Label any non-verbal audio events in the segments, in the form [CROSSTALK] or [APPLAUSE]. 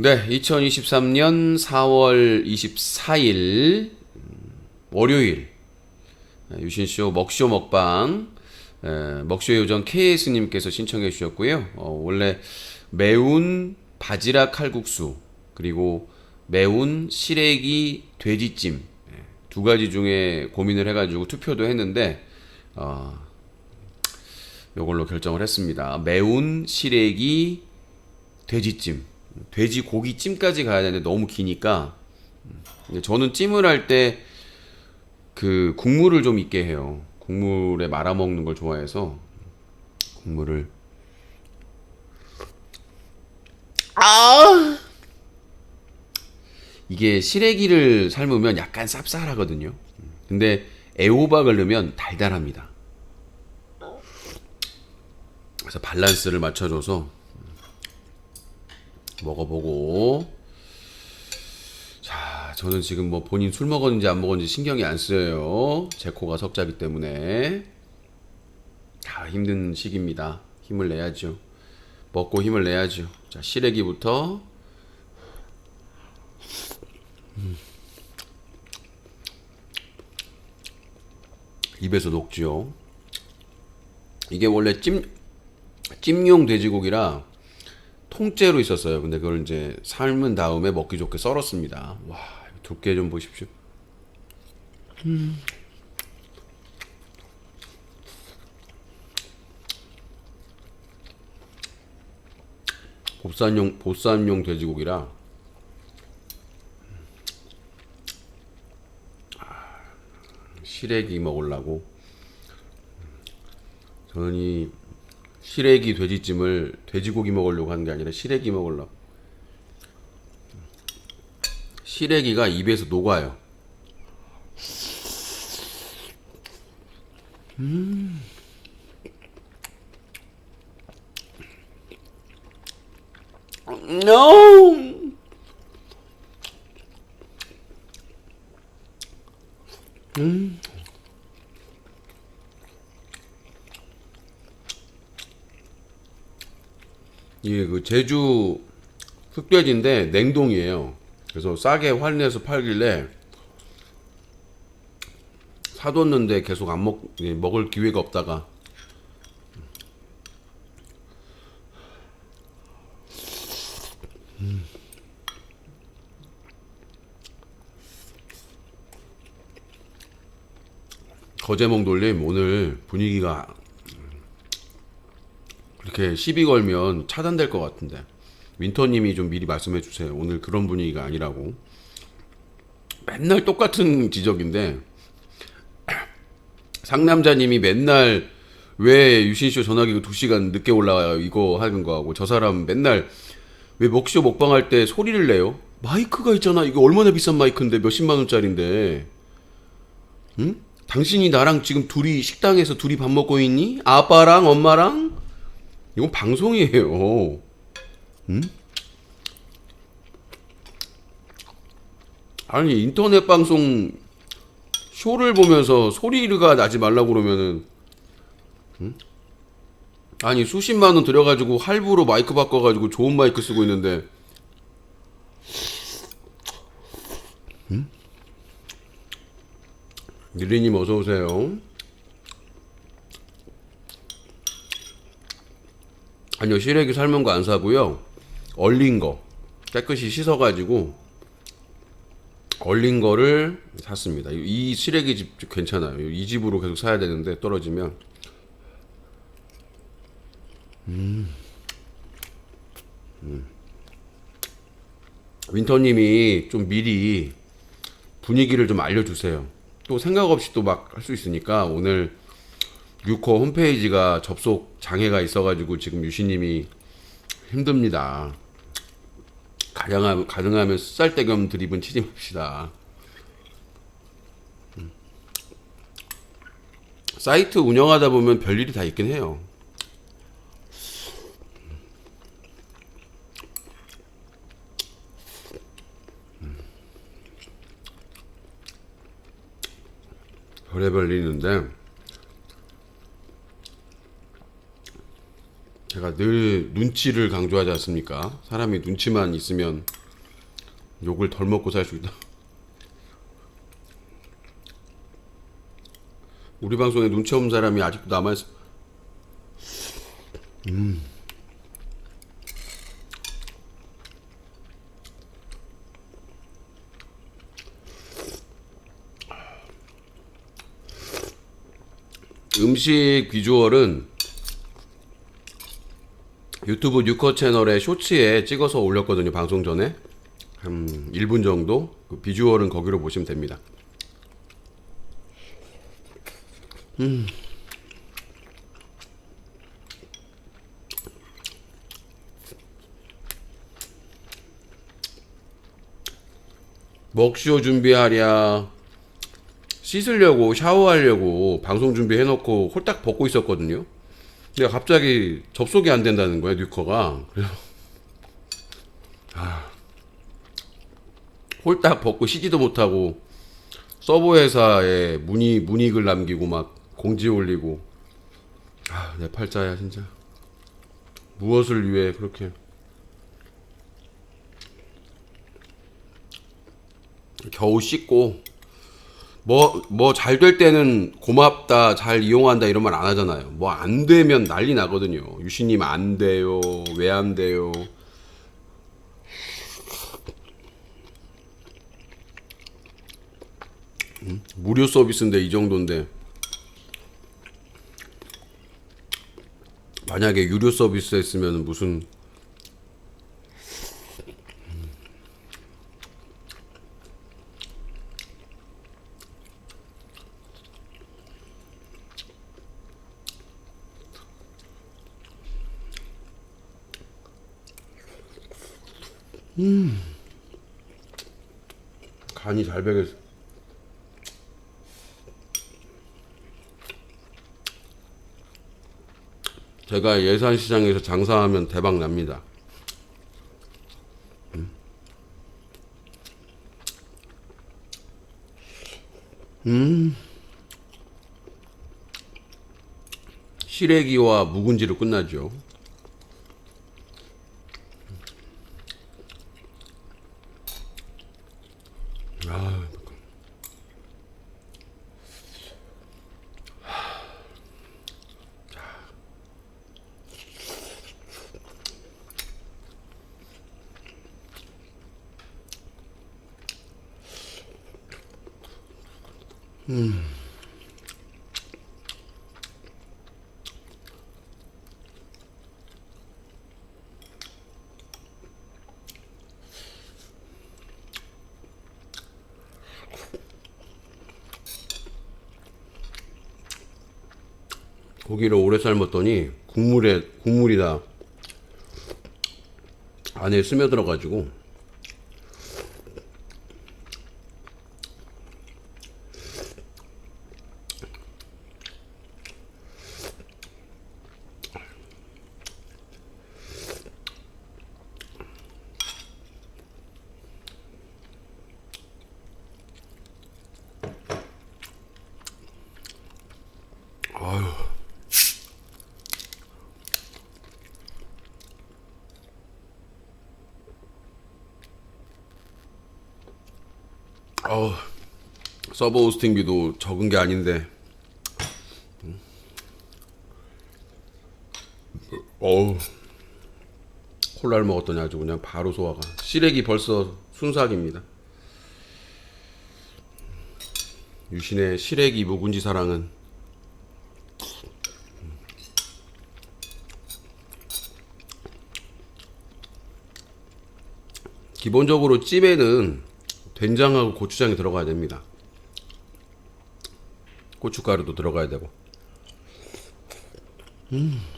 네, 2023년 4월 24일 월요일 유신쇼 먹쇼 먹방 에, 먹쇼 요정 KS님께서 신청해 주셨고요. 어, 원래 매운 바지락 칼국수 그리고 매운 시래기 돼지찜 예, 두 가지 중에 고민을 해가지고 투표도 했는데 어, 요걸로 결정을 했습니다. 매운 시래기 돼지찜, 돼지 고기찜까지 가야 되는데 너무 기니까 음, 저는 찜을 할 때 그 국물을 좀 있게 해요. 국물에 말아 먹는 걸 좋아해서 국물을 아 이게 시래기를 삶으면 약간 쌉쌀하거든요. 근데 애호박을 넣으면 달달합니다. 그래서 밸런스를 맞춰줘서 먹어보고. 자 저는 지금 뭐 본인 술 먹었는지 안 먹었는지 신경이 안 쓰여요. 제 코가 석자기 때문에. 다 힘든 시기입니다. 힘을 내야죠. 먹고 힘을 내야죠. 자 시래기부터. 음. 입에서 녹지요 이게 원래 찜 찜용 돼지고기라 통째로 있었어요. 근데 그걸 이제 삶은 다음에 먹기 좋게 썰었습니다. 와, 두께 좀 보십시오. 음. 보쌈용 보쌈용 돼지고기라 아, 시래기 먹으려고 저는 이 시래기 돼지찜을 돼지고기 먹으려고 하는 게 아니라 시래기 먹으려고. 시래기가 입에서 녹아요. 음. No. 음. 이게 그 제주 흑돼지인데 냉동이에요. 그래서 싸게 환내서 팔길래 사뒀는데 계속 안 먹, 예, 먹을 기회가 없다가 음. 거제몽 돌림 오늘 분위기가 그렇게 시비 걸면 차단될 것 같은데 윈터님이 좀 미리 말씀해 주세요. 오늘 그런 분위기가 아니라고. 맨날 똑같은 지적인데 [CLEARS THROAT] 상남자님이 맨날 왜 유신쇼 전화기가 2시간 늦게 올라와요 이거 하는 거하고 저 사람 맨날 왜 먹쇼 먹방할 때 소리를 내요? 마이크가 있잖아 이거 얼마나 비싼 마이크인데 몇십만 원짜리인데 응? 당신이 나랑 지금 둘이 식당에서 둘이 밥 먹고 있니? 아빠랑 엄마랑? 이건 방송이에요. 응? 아니 인터넷 방송 쇼를 보면서 소리가 나지 말라고 그러면은 응? 아니 수십만 원 들여가지고 할부로 마이크 바꿔가지고 좋은 마이크 쓰고 있는데 응? 유리님 어서 오세요. 아니요 시래기 삶은 거 안 사고요. 얼린 거. 깨끗이 씻어가지고 얼린 거를 샀습니다. 이 시래기 집 괜찮아요. 이 집으로 계속 사야 되는데 떨어지면. 음. 음. 윈터님이 좀 미리 분위기를 좀 알려주세요. 또 생각 없이 또 막 할 수 있으니까 오늘 6호 홈페이지가 접속 장애가 있어가지고 지금 유시님이 힘듭니다. 가능하면, 가능하면 쌀대겸 드립은 치지 맙시다. 음. 사이트 운영하다 보면 별일이 다 있긴 해요. 음. 별의별 일이 있는데 제가 늘 눈치를 강조하지 않습니까? 사람이 눈치만 있으면 욕을 덜 먹고 살 수 있다. 우리 방송에 눈치 없는 사람이 아직도 남아있어. 음식 비주얼은 유튜브 뉴커 채널의 쇼츠에 찍어서 올렸거든요 방송 전에. 한 1분 정도 그 비주얼은 거기로 보시면 됩니다. 먹쇼 준비하랴. 씻으려고 샤워하려고 방송 준비해놓고 홀딱 벗고 있었거든요. 근데 갑자기 접속이 안 된다는 거예요 뉴커가. 그래서 아, 홀딱 벗고 쉬지도 못하고 서버 회사에 문의 문의글 남기고 막 공지 올리고 아, 내 팔자야 진짜. 무엇을 위해 그렇게 겨우 씻고 뭐 뭐 잘 될 때는 고맙다 잘 이용한다 이런 말 안 하잖아요. 뭐 안 되면 난리 나거든요. 유신님 안 돼요. 왜 안 돼요? 음? 무료 서비스인데 이 정도인데. 만약에 유료 서비스 했으면 무슨 간이 잘 배겠어. 제가 예산시장에서 장사하면 대박 납니다. 음. 음. 시래기와 묵은지로 끝나죠. 고기를 오래 삶았더니 국물에 국물이 다 안에 스며들어 가지고 어 서버 호스팅비도 적은 게 아닌데. 어우 콜라를 먹었더니 아주 그냥 바로 소화가. 시래기 벌써 순삭입니다. 유신의 시래기 묵은지 사랑은. 기본적으로 찜에는 된장하고 고추장이 들어가야 됩니다. 고춧가루도 들어가야 되고. 아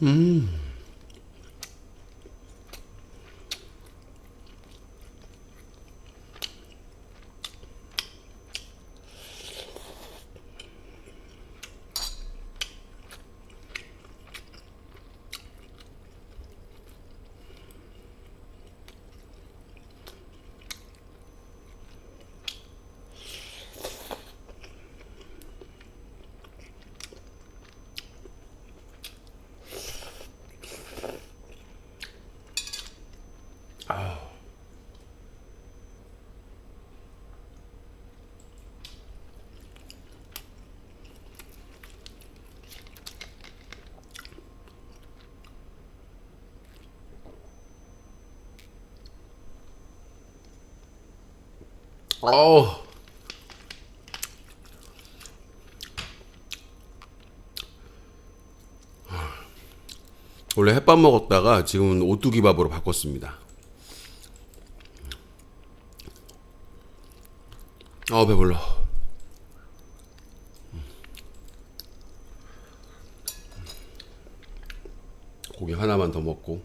Mm. 어우. 원래 햇밥 먹었다가 지금은 오뚜기 밥으로 바꿨습니다. 아 배불러. 고기 하나만 더 먹고.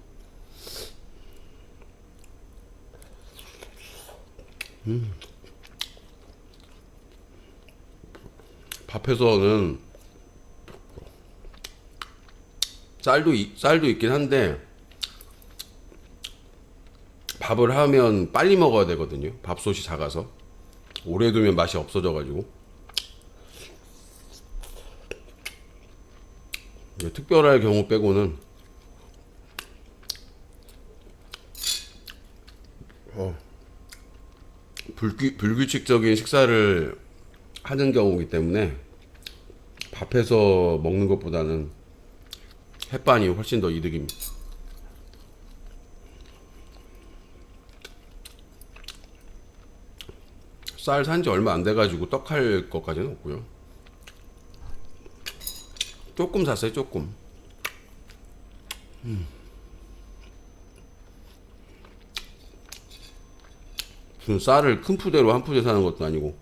밥에서는 쌀도 이- 쌀도 있긴 한데 밥을 하면 빨리 먹어야 되거든요. 밥솥이 작아서 오래 두면 맛이 없어져 가지고 예, 특별할 경우 빼고는 어, 불규, 불규칙적인 식사를 하는 경우이기 때문에 밥해서 먹는 것보다는 햇반이 훨씬 더 이득입니다. 쌀 산지 얼마 안 돼가지고 떡할 것까지는 없고요. 조금 샀어요, 조금. 음. 무슨 쌀을 큰 푸대로 한 푸대 사는 것도 아니고.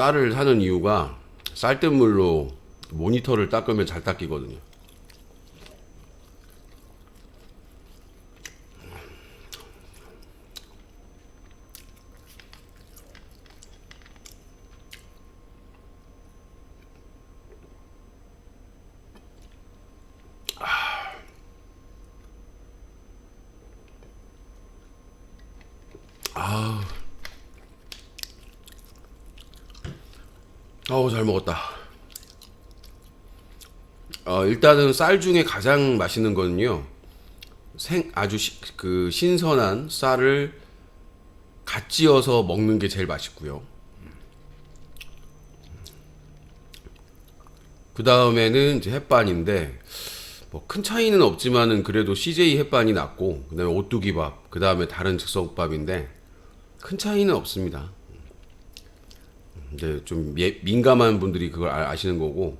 쌀을 사는 이유가 쌀뜨물로 모니터를 닦으면 잘 닦이거든요. 어우 잘 먹었다. 어, 일단은 쌀 중에 가장 맛있는 거는요. 생 아주 시, 그 신선한 쌀을 갓 지어서 먹는 게 제일 맛있고요. 그 다음에는 이제 햇반인데 뭐 큰 차이는 없지만은 그래도 CJ 햇반이 낫고 그다음에 오뚜기밥, 그 다음에 다른 즉석밥인데 큰 차이는 없습니다. 이제 좀 예- 민감한 분들이 그걸 아- 아시는 거고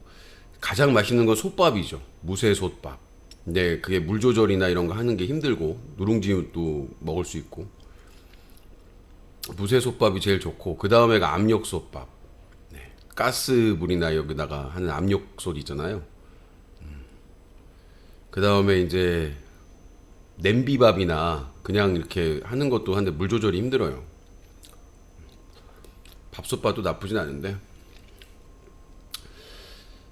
가장 맛있는 건 솥밥이죠. 무쇠 솥밥. 근데 그게 물 조절이나 이런 거 하는 게 힘들고 누룽지도 먹을 수 있고 무쇠 솥밥이 제일 좋고 그 다음에가 압력 솥밥. 네. 가스불이나 여기다가 하는 압력 솥 있잖아요. 그 다음에 이제 냄비밥이나 그냥 이렇게 하는 것도 한데 물 조절이 힘들어요. 밥솥밥도 나쁘진 않은데.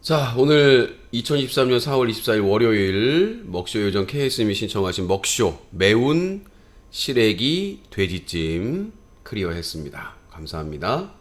자, 오늘 2023년 4월 24일 월요일 먹쇼 요정 KS님이 신청하신 먹쇼 매운 시래기 돼지찜 클리어 했습니다. 감사합니다.